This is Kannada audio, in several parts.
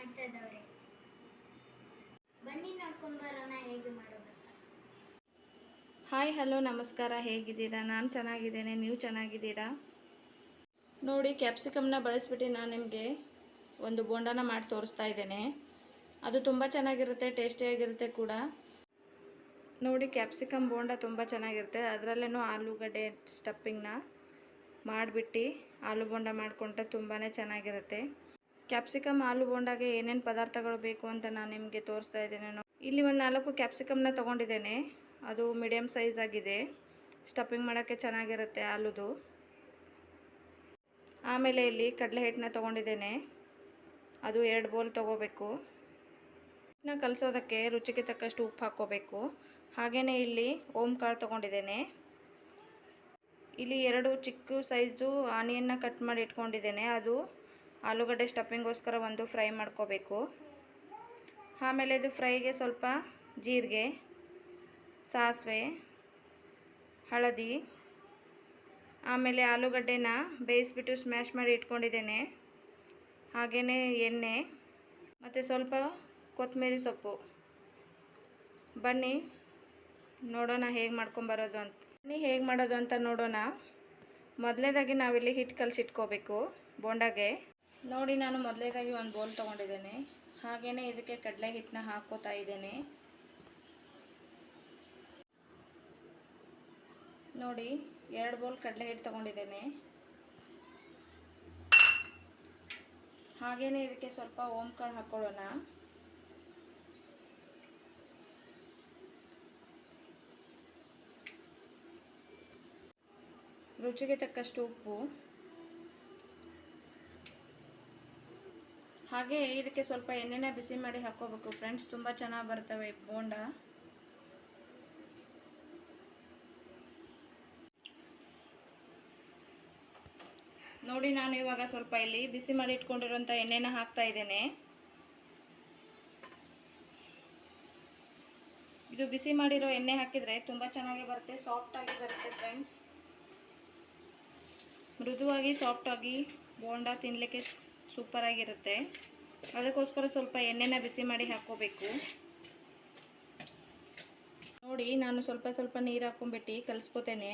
ಮಾಡ್ತಾ ಬನ್ನಿ ನೋಡ್ಕೊಂಡು ಬರೋಣ ಹೇಗೆ ಮಾಡೋದು ಹಾಯ್ ಹಲೋ ನಮಸ್ಕಾರ, ಹೇಗಿದ್ದೀರಾ? ನಾನು ಚೆನ್ನಾಗಿದ್ದೇನೆ, ನೀವು ಚೆನ್ನಾಗಿದ್ದೀರಾ? ನೋಡಿ ಕ್ಯಾಪ್ಸಿಕಮ್ನ ಬಳಸ್ಬಿಟ್ಟು ನಾನು ನಿಮಗೆ ಒಂದು ಬೋಂಡನ ಮಾಡಿ ತೋರಿಸ್ತಾ ಇದ್ದೇನೆ. ಅದು ತುಂಬ ಚೆನ್ನಾಗಿರುತ್ತೆ ಟೇಸ್ಟಿಯಾಗಿರುತ್ತೆ ಕೂಡ. ನೋಡಿ ಕ್ಯಾಪ್ಸಿಕಮ್ ಬೋಂಡ ತುಂಬ ಚೆನ್ನಾಗಿರುತ್ತೆ. ಅದರಲ್ಲೇನೂ ಆಲೂಗಡ್ಡೆ ಸ್ಟಪ್ಪಿಂಗ್ನ ಮಾಡಿಬಿಟ್ಟು ಆಲೂ ಬೋಂಡ ಮಾಡಿಕೊಂಡ್ರೆ ತುಂಬಾ ಚೆನ್ನಾಗಿರುತ್ತೆ. ಕ್ಯಾಪ್ಸಿಕಮ್ ಆಲೂ ಬೋಂಡಾಗೆ ಏನೇನು ಪದಾರ್ಥಗಳು ಬೇಕು ಅಂತ ನಾನು ನಿಮಗೆ ತೋರಿಸ್ತಾ ಇದ್ದೇನೆ. ಇಲ್ಲಿ ಒಂದು ನಾಲ್ಕು ಕ್ಯಾಪ್ಸಿಕಮ್ನ ತೊಗೊಂಡಿದ್ದೇನೆ. ಅದು ಮೀಡಿಯಮ್ ಸೈಜ್ ಆಗಿದೆ. ಸ್ಟಫಿಂಗ್ ಮಾಡೋಕ್ಕೆ ಚೆನ್ನಾಗಿರುತ್ತೆ ಆಲೂದು ಆಮೇಲೆ ಇಲ್ಲಿ ಕಡಲೆ ಹಿಟ್ಟನ್ನ ತೊಗೊಂಡಿದ್ದೇನೆ. ಅದು ಎರಡು ಬೋಲ್ ತೊಗೋಬೇಕು. ಹಿಟ್ಟನ್ನ ಕಲಸೋದಕ್ಕೆ ರುಚಿಗೆ ತಕ್ಕಷ್ಟು ಉಪ್ಪು ಹಾಕ್ಕೋಬೇಕು. ಹಾಗೆಯೇ ಇಲ್ಲಿ ಓಮ್ ಕಾಳು ತೊಗೊಂಡಿದ್ದೇನೆ. ಇಲ್ಲಿ ಎರಡು ಚಿಕ್ಕ ಸೈಜ್ದು ಆನಿಯನ್ನ ಕಟ್ ಮಾಡಿ ಇಟ್ಕೊಂಡಿದ್ದೇನೆ. ಅದು ಆಲೂಗಡ್ಡೆ ಸ್ಟಫಿಂಗೋಸ್ಕರ ಒಂದು ಫ್ರೈ ಮಾಡ್ಕೋಬೇಕು. ಆಮೇಲೆ ಇದು ಫ್ರೈಗೆ ಸ್ವಲ್ಪ ಜೀರಿಗೆ, ಸಾಸಿವೆ, ಹಳದಿ, ಆಮೇಲೆ ಆಲೂಗಡ್ಡೆನ ಬೇಯಿಸ್ಬಿಟ್ಟು ಸ್ಮ್ಯಾಶ್ ಮಾಡಿ ಇಟ್ಕೊಂಡಿದ್ದೇನೆ. ಹಾಗೆಯೇ ಎಣ್ಣೆ, ಮತ್ತು ಸ್ವಲ್ಪ ಕೊತ್ತಂಬರಿ ಸೊಪ್ಪು. ಬನ್ನಿ, ನೋಡೋಣ ಹೇಗೆ ಮಾಡ್ಕೊಂಬರೋದು ಅಂತ. ಬನ್ನಿ, ಹೇಗೆ ಮಾಡೋದು ಅಂತ ನೋಡೋಣ. ಮೊದಲನೇದಾಗಿ ನಾವಿಲ್ಲಿ ಹಿಟ್ಟು ಕಲಸಿಟ್ಕೋಬೇಕು, ಬೋಂಡಾಗೆ. ನೋಡಿ, ನಾನು ಮೊದಲೇದಾಗಿ ಒಂದು ಬೋಲ್ ತೊಗೊಂಡಿದ್ದೇನೆ. ಹಾಗೆಯೇ ಇದಕ್ಕೆ ಕಡಲೆ ಹಿಟ್ಟನ್ನ ಹಾಕೋತಾ ಇದ್ದೇನೆ. ನೋಡಿ, ಎರಡು ಬೌಲ್ ಕಡಲೆ ಹಿಟ್ಟು ತೊಗೊಂಡಿದ್ದೇನೆ. ಹಾಗೆಯೇ ಇದಕ್ಕೆ ಸ್ವಲ್ಪ ಓಮ್ ಕಾಳು ಹಾಕ್ಕೊಳ್ಳೋಣ ರುಚಿಗೆ ತಕ್ಕಷ್ಟು ಉಪ್ಪು. ಹಾಗೆ ಇದಕ್ಕೆ ಸ್ವಲ್ಪ ಎಣ್ಣೆನ ಬಿಸಿ ಮಾಡಿ ಹಾಕ್ಕೋಬೇಕು. ಫ್ರೆಂಡ್ಸ್, ತುಂಬ ಚೆನ್ನಾಗಿ ಬರ್ತವೆ ಬೋಂಡ. ನೋಡಿ, ನಾನು ಇವಾಗ ಸ್ವಲ್ಪ ಇಲ್ಲಿ ಬಿಸಿ ಮಾಡಿ ಇಟ್ಕೊಂಡಿರುವಂಥ ಎಣ್ಣೆನ ಹಾಕ್ತಾ ಇದ್ದೇನೆ. ಇದು ಬಿಸಿ ಮಾಡಿರೋ ಎಣ್ಣೆ ಹಾಕಿದರೆ ತುಂಬ ಚೆನ್ನಾಗಿ ಬರುತ್ತೆ ಸಾಫ್ಟಾಗಿ ಬರುತ್ತೆ ಫ್ರೆಂಡ್ಸ್. ಮೃದುವಾಗಿ ಸಾಫ್ಟಾಗಿ ಬೋಂಡ ತಿನ್ನಲಿಕ್ಕೆ ಸೂಪರಾಗಿರುತ್ತೆ ಅದಕ್ಕೋಸ್ಕರ ಸ್ವಲ್ಪ ಎಣ್ಣೆನ ಬಿಸಿ ಮಾಡಿ ಹಾಕ್ಕೋಬೇಕು. ನೋಡಿ ನಾನು ಸ್ವಲ್ಪ ಸ್ವಲ್ಪ ನೀರು ಹಾಕ್ಕೊಂಬಿಟ್ಟು ಕಲಿಸ್ಕೊತೇನೆ.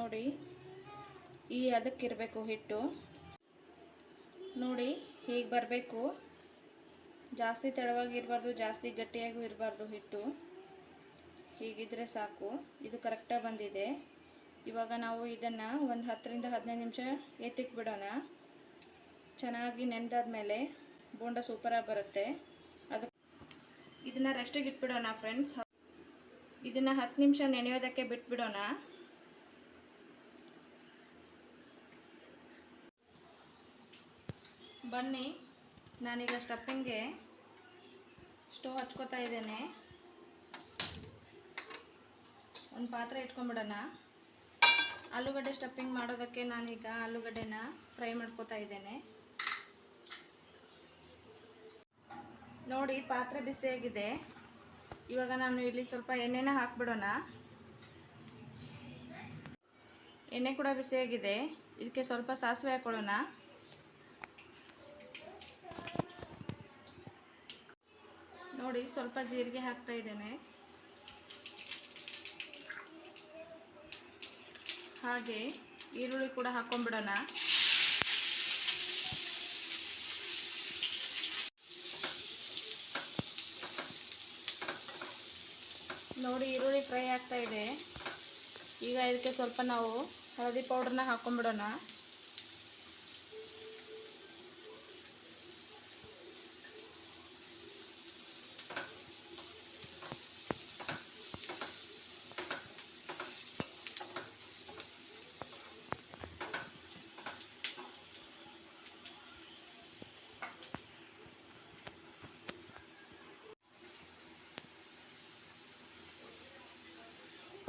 ನೋಡಿ, ಈ ಅದಕ್ಕಿರಬೇಕು ಹಿಟ್ಟು. ನೋಡಿ, ಹೀಗೆ ಬರಬೇಕು? ಜಾಸ್ತಿ ತೆಳುವಾಗಿ ಇರಬಾರ್ದು, ಜಾಸ್ತಿ ಗಟ್ಟಿಯಾಗೂ ಇರಬಾರ್ದು ಹಿಟ್ಟು. ಹೀಗಿದ್ರೆ ಸಾಕು. ಇದು ಕರೆಕ್ಟಾಗಿ ಬಂದಿದೆ. ಇವಾಗ ನಾವು ಇದನ್ನು ಒಂದು ಹತ್ತರಿಂದ ಹದಿನೈದು ನಿಮಿಷ ಎತ್ತಿಕ್ ಬಿಡೋಣ. ಚೆನ್ನಾಗಿ ನೆನೆದಾದ್ಮೇಲೆ ಬೋಂಡ ಸೂಪರಾಗಿ ಬರುತ್ತೆ. ಅದು ಇದನ್ನು ರೆಸ್ಟಿಗೆ ಇಟ್ಬಿಡೋಣ ಫ್ರೆಂಡ್ಸ್ ಇದನ್ನು ಹತ್ತು ನಿಮಿಷ ನೆನೆಯೋದಕ್ಕೆ ಬಿಟ್ಬಿಡೋಣ. ಬನ್ನಿ, ನಾನೀಗ ಸ್ಟಫಿಂಗ್ಗೆ ಸ್ಟವ್ ಹಚ್ಕೋತಾ ಇದ್ದೇನೆ. ಒಂದು ಪಾತ್ರೆ ಇಟ್ಕೊಂಬಿಡೋಣ ಆಲೂಗಡ್ಡೆ ಸ್ಟಫಿಂಗ್ ಮಾಡೋದಕ್ಕೆ ನಾನೀಗ ಆಲೂಗಡ್ಡೆನ ಫ್ರೈ ಮಾಡ್ಕೋತಾ ಇದ್ದೇನೆ. ನೋಡಿ, ಪಾತ್ರೆ ಬಿಸಿಯಾಗಿದೆ ಇವಾಗ ನಾನು ಇಲ್ಲಿ ಸ್ವಲ್ಪ ಎಣ್ಣೆನ ಹಾಕ್ಬಿಡೋಣ. ಎಣ್ಣೆ ಕೂಡ ಬಿಸಿಯಾಗಿದೆ ಇದಕ್ಕೆ ಸ್ವಲ್ಪ ಸಾಸಿವೆ ಹಾಕ್ಕೊಳ್ಳೋಣ ನೋಡಿ ಸ್ವಲ್ಪ ಜೀರಿಗೆ ಹಾಕ್ತಾ ಇದ್ದೇನೆ. ಹಾಗೆ ಈರುಳ್ಳಿ ಕೂಡ ಹಾಕೊಂಡ್ಬಿಡೋಣ. ನೋಡಿ ಈರುಳ್ಳಿ ಫ್ರೈ ಆಗ್ತಾ ಇದೆ. ಈಗ ಇದಕ್ಕೆ ಸ್ವಲ್ಪ ನಾವು ಹಳದಿ ಪೌಡ್ರನ್ನ ಹಾಕ್ಕೊಂಡ್ಬಿಡೋಣ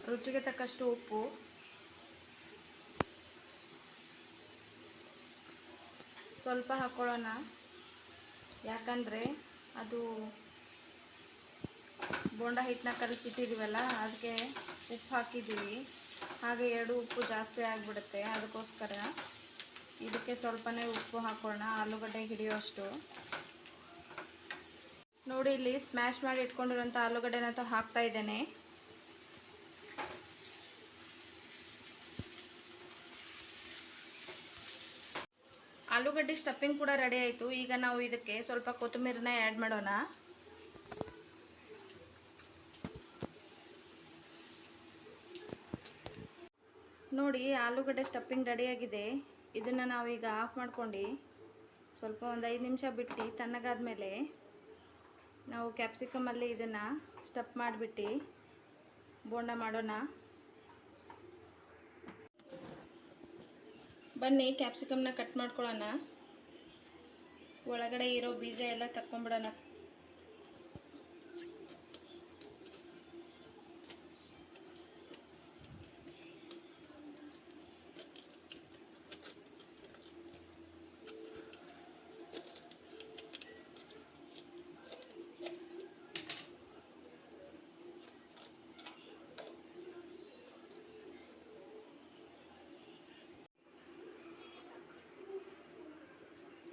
ರುಚಿಗೆ ತಕ್ಕಷ್ಟು ಉಪ್ಪು. ಸ್ವಲ್ಪ ಹಾಕ್ಕೊಳ್ಳೋಣ ಯಾಕಂದರೆ ಅದು ಬೋಂಡ ಹಿಟ್ಟನ್ನ ಕಲಸಿಟ್ಟಿದ್ದೀವಲ್ಲ ಅದಕ್ಕೆ ಉಪ್ಪು ಹಾಕಿದ್ದೀವಿ. ಹಾಗೆ ಎರಡು ಉಪ್ಪು ಜಾಸ್ತಿ ಆಗಿಬಿಡುತ್ತೆ ಅದಕ್ಕೋಸ್ಕರ. ಇದಕ್ಕೆ ಸ್ವಲ್ಪನೇ ಉಪ್ಪು ಹಾಕೋಣ ಆಲೂಗಡ್ಡೆ ಹಿಡಿಯೋಷ್ಟು. ನೋಡಿ, ಇಲ್ಲಿ ಸ್ಮ್ಯಾಶ್ ಮಾಡಿ ಇಟ್ಕೊಂಡಿರೋಂಥ ಆಲೂಗಡ್ಡೆನ ಹಾಕ್ತಾ ಇದ್ದೇನೆ. ಆಲೂಗಡ್ಡೆ ಸ್ಟಫಿಂಗ್ ಕೂಡ ರೆಡಿ ಆಯಿತು. ಈಗ ನಾವು ಇದಕ್ಕೆ ಸ್ವಲ್ಪ ಕೊತ್ತಂಬರಿನ ಆ್ಯಡ್ ಮಾಡೋಣ. ನೋಡಿ, ಆಲೂಗಡ್ಡೆ ಸ್ಟಫಿಂಗ್ ರೆಡಿಯಾಗಿದೆ ಇದನ್ನು ನಾವೀಗ ಆಫ್ ಮಾಡ್ಕೊಂಡು ಸ್ವಲ್ಪ ಒಂದು ಐದು ನಿಮಿಷ ಬಿಟ್ಟು ತಣ್ಣಗಾದ್ಮೇಲೆ ನಾವು ಕ್ಯಾಪ್ಸಿಕಮಲ್ಲಿ ಇದನ್ನು ಸ್ಟಫ್ ಮಾಡಿಬಿಟ್ಟು, ಬೋಂಡ ಮಾಡೋಣ. ಬನ್ನಿ ಕ್ಯಾಪ್ಸಿಕಮ್ನ ಕಟ್ ಮಾಡ್ಕೊಳ್ಳೋಣ. ಒಳಗಡೆ ಇರೋ ಬೀಜ ಎಲ್ಲ ತಕ್ಕೊಂಬಿಡೋಣ.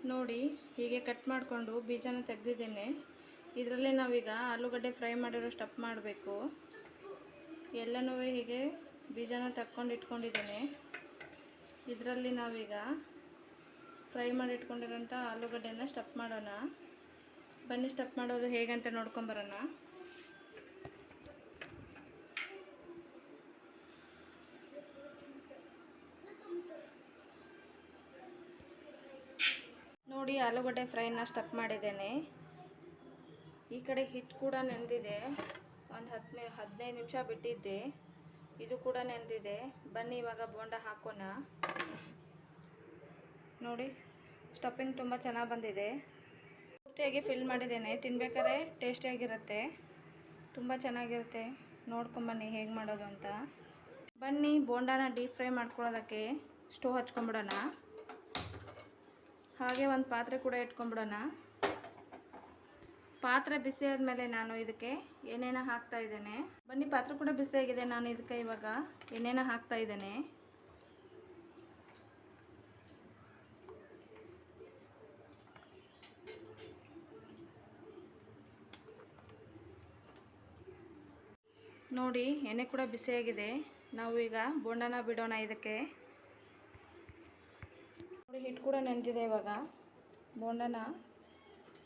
ನೋಡಿ ಹೀಗೆ ಕಟ್ ಮಾಡಿಕೊಂಡು ಬೀಜನ ತೆಗೆದಿದ್ದೇನೆ. ಇದರಲ್ಲೇ ನಾವೀಗ ಆಲೂಗಡ್ಡೆ ಫ್ರೈ ಮಾಡಿರೋ ಸ್ಟಪ್ ಮಾಡಬೇಕು. ಎಲ್ಲನೂ ಹೀಗೆ ಬೀಜನ ತಕ್ಕೊಂಡು ಇಟ್ಕೊಂಡಿದ್ದೇನೆ. ಇದರಲ್ಲಿ ನಾವೀಗ ಫ್ರೈ ಮಾಡಿ ಇಟ್ಕೊಂಡಿರೋಂಥ ಆಲೂಗಡ್ಡೆನ ಸ್ಟಪ್ ಮಾಡೋಣ. ಬನ್ನಿ ಸ್ಟಪ್ ಮಾಡೋದು ಹೇಗಂತ ನೋಡ್ಕೊಂಬರೋಣ. ನೋಡಿ ಆಲೂಗಡ್ಡೆ ಫ್ರೈನ ಸ್ಟಪ್ ಮಾಡಿದ್ದೇನೆ. ಈ ಕಡೆ ಹಿಟ್ಟು ಕೂಡ ನೆಂದಿದೆ. ಒಂದು ಹದಿನೈ ಹದಿನೈದು ನಿಮಿಷ ಬಿಟ್ಟಿದ್ದೆ. ಇದು ಕೂಡ ನೆಂದಿದೆ. ಬನ್ನಿ ಇವಾಗ ಬೋಂಡ ಹಾಕೋಣ. ನೋಡಿ, ಸ್ಟಫಿಂಗ್ ತುಂಬ ಚೆನ್ನಾಗಿ ಬಂದಿದೆ. ಪೂರ್ತಿಯಾಗಿ ಫಿಲ್ ಮಾಡಿದ್ದೇನೆ. ತಿನ್ಬೇಕಾದ್ರೆ ಟೇಸ್ಟಿಯಾಗಿರುತ್ತೆ. ತುಂಬ ಚೆನ್ನಾಗಿರುತ್ತೆ. ನೋಡ್ಕೊಂಬನ್ನಿ ಹೇಗೆ ಮಾಡೋದು ಅಂತ. ಬನ್ನಿ, ಬೋಂಡಾನ ಡೀಪ್ ಫ್ರೈ ಮಾಡ್ಕೊಳ್ಳೋದಕ್ಕೆ ಸ್ಟೋವ್ ಹಚ್ಕೊಂಬಿಡೋಣ ಹಾಗೆ ಒಂದು ಪಾತ್ರೆ ಕೂಡ ಇಟ್ಕೊಂಡ್ಬಿಡೋಣ. ಪಾತ್ರೆ ಬಿಸಿ ಆದಮೇಲೆ ನಾನು ಇದಕ್ಕೆ ಏನೇನೋ ಹಾಕ್ತಾ ಇದ್ದೇನೆ. ಬನ್ನಿ, ಪಾತ್ರೆ ಕೂಡ ಬಿಸಿಯಾಗಿದೆ ನಾನು ಇದಕ್ಕೆ ಇವಾಗ ಏನೇನೋ ಹಾಕ್ತಾ ಇದ್ದೇನೆ. ನೋಡಿ, ಎಣ್ಣೆ ಕೂಡ ಬಿಸಿಯಾಗಿದೆ ನಾವು ಈಗ ಬೋಂಡನ ಬಿಡೋಣ ಇದಕ್ಕೆ. ನೋಡಿ ಹಿಟ್ಟು ಕೂಡ ನೆಂದಿದೆ ಇವಾಗ. ಬೋಂಡನ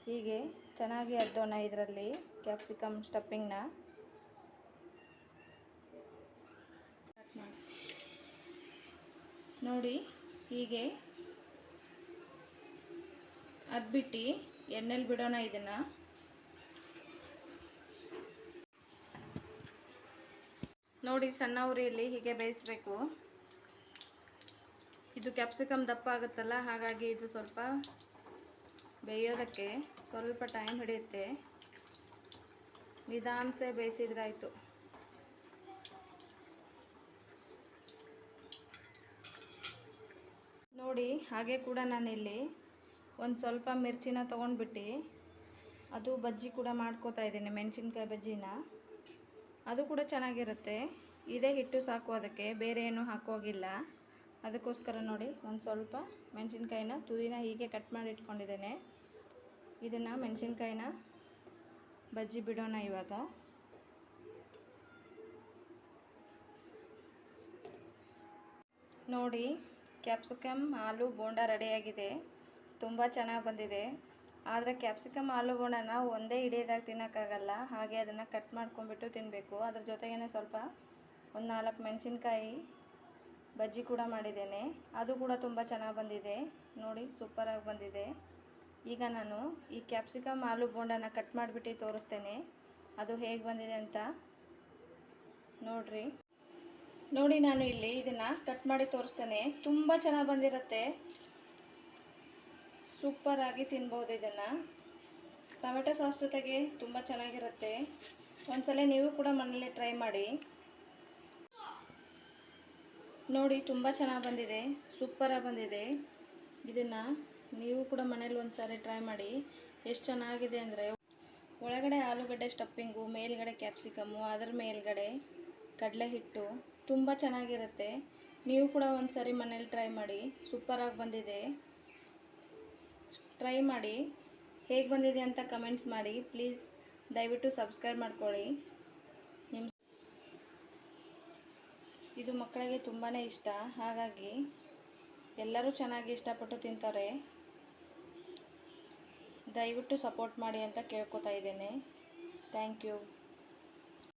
ಹೀಗೆ ಚೆನ್ನಾಗಿ ಅದ್ದೋಣ ಇದರಲ್ಲಿ ಕ್ಯಾಪ್ಸಿಕಮ್ ಸ್ಟಫಿಂಗ್ನ. ನೋಡಿ ಹೀಗೆ ಅದ್ಬಿಟ್ಟು ಎಣ್ಣೆಲಿ ಬಿಡೋಣ ಇದನ್ನು. ನೋಡಿ ಸಣ್ಣ ಉರಿಯಲ್ಲಿ ಹೀಗೆ ಬೇಯಿಸಬೇಕು. ಇದು ಕ್ಯಾಪ್ಸಿಕಮ್ ದಪ್ಪ ಆಗುತ್ತಲ್ಲ, ಹಾಗಾಗಿ ಇದು ಸ್ವಲ್ಪ ಬೇಯೋದಕ್ಕೆ ಸ್ವಲ್ಪ ಟೈಮ್ ಹಿಡಿಯುತ್ತೆ. ನಿಧಾನಸೆ ಬೇಯಿಸಿದ್ರಾಯ್ತು. ನೋಡಿ, ಹಾಗೆ ಕೂಡ ನಾನಿಲ್ಲಿ ಒಂದು ಸ್ವಲ್ಪ ಮಿರ್ಚಿನ ತೊಗೊಂಡ್ಬಿಟ್ಟು ಅದು ಬಜ್ಜಿ ಕೂಡ ಮಾಡ್ಕೋತಾ ಇದ್ದೀನಿ, ಮೆಣಸಿನ್ಕಾಯಿ ಬಜ್ಜಿನ. ಅದು ಕೂಡ ಚೆನ್ನಾಗಿರುತ್ತೆ. ಇದೇ ಹಿಟ್ಟು ಸಾಕು ಅದಕ್ಕೆ, ಬೇರೆ ಏನೂ ಹಾಕೋಗಿಲ್ಲ. ಅದಕ್ಕೋಸ್ಕರ ನೋಡಿ, ಒಂದು ಸ್ವಲ್ಪ ಮೆಣಸಿನ್ಕಾಯಿನ ತುದಿನ ಹೀಗೆ ಕಟ್ ಮಾಡಿ ಇಟ್ಕೊಂಡಿದ್ದೇನೆ. ಇದನ್ನು ಮೆಣಸಿನ್ಕಾಯಿನ ಬಜ್ಜಿ ಬಿಡೋಣ ಇವಾಗ. ನೋಡಿ ಕ್ಯಾಪ್ಸಿಕಮ್ ಆಲೂ ಬೋಂಡ ರೆಡಿಯಾಗಿದೆ. ತುಂಬ ಚೆನ್ನಾಗಿ ಬಂದಿದೆ. ಆದರೆ ಕ್ಯಾಪ್ಸಿಕಮ್ ಆಲೂ ಬೋಂಡನ ಒಂದೇ ಹಿಡಿಯೋದಾಗಿ ತಿನ್ನೋಕ್ಕಾಗಲ್ಲ. ಹಾಗೆ ಅದನ್ನು ಕಟ್ ಮಾಡ್ಕೊಂಡ್ಬಿಟ್ಟು ತಿನ್ನಬೇಕು ಅದ್ರ ಜೊತೆಗೇ ಸ್ವಲ್ಪ ಒಂದು ನಾಲ್ಕು ಮೆಣಸಿನ್ಕಾಯಿ ಬಜ್ಜಿ ಕೂಡ ಮಾಡಿದ್ದೇನೆ. ಅದು ಕೂಡ ತುಂಬ ಚೆನ್ನಾಗಿ ಬಂದಿದೆ. ನೋಡಿ ಸೂಪರಾಗಿ ಬಂದಿದೆ. ಈಗ ನಾನು ಈ ಕ್ಯಾಪ್ಸಿಕಮ್ ಆಲೂ ಬೋಂಡನ ಕಟ್ ಮಾಡಿಬಿಟ್ಟು ತೋರಿಸ್ತೇನೆ. ಅದು ಹೇಗೆ ಬಂದಿದೆ ಅಂತ ನೋಡಿರಿ. ನೋಡಿ, ನಾನು ಇಲ್ಲಿ ಇದನ್ನು ಕಟ್ ಮಾಡಿ ತೋರಿಸ್ತೇನೆ. ತುಂಬ ಚೆನ್ನಾಗಿ ಬಂದಿರುತ್ತೆ. ಸೂಪರಾಗಿ ತಿನ್ಬೋದು ಇದನ್ನು. ಟೊಮೆಟೊ ಸಾಸ್ ಜೊತೆಗೆ ತುಂಬ ಚೆನ್ನಾಗಿರುತ್ತೆ. ಒಂದ್ಸಲ ನೀವು ಕೂಡ ಮನೇಲಿ ಟ್ರೈ ಮಾಡಿ. ನೋಡಿ, ತುಂಬ ಚೆನ್ನಾಗಿ ಬಂದಿದೆ. ಸೂಪರಾಗಿ ಬಂದಿದೆ. ಇದನ್ನು ನೀವು ಕೂಡ ಮನೇಲಿ ಒಂದು ಸಾರಿ ಟ್ರೈ ಮಾಡಿ. ಎಷ್ಟು ಚೆನ್ನಾಗಿದೆ ಅಂದರೆ, ಒಳಗಡೆ ಆಲೂಗಡ್ಡೆ ಸ್ಟಫಿಂಗು, ಮೇಲ್ಗಡೆ ಕ್ಯಾಪ್ಸಿಕಮ್ಮು, ಅದರ ಮೇಲ್ಗಡೆ ಕಡಲೆ ಹಿಟ್ಟು ತುಂಬ ಚೆನ್ನಾಗಿರುತ್ತೆ. ನೀವು ಕೂಡ ಒಂದು ಸಾರಿ ಮನೇಲಿ ಟ್ರೈ ಮಾಡಿ. ಸೂಪರಾಗಿ ಬಂದಿದೆ. ಟ್ರೈ ಮಾಡಿ. ಹೇಗೆ ಬಂದಿದೆ ಅಂತ ಕಮೆಂಟ್ಸ್ ಮಾಡಿ. ಪ್ಲೀಸ್ ದಯವಿಟ್ಟು ಸಬ್ಸ್ಕ್ರೈಬ್ ಮಾಡ್ಕೊಳ್ಳಿ. ಇದು ಮಕ್ಕಳಿಗೆ ತುಂಬಾ ಇಷ್ಟ. ಹಾಗಾಗಿ ಎಲ್ಲರೂ ಚೆನ್ನಾಗಿ ಇಷ್ಟಪಟ್ಟು ತಿಂತಾರೆ. ದಯವಿಟ್ಟು ಸಪೋರ್ಟ್ ಮಾಡಿ ಅಂತ ಕೇಳ್ಕೊತಾ ಇದ್ದೇನೆ. Thank you.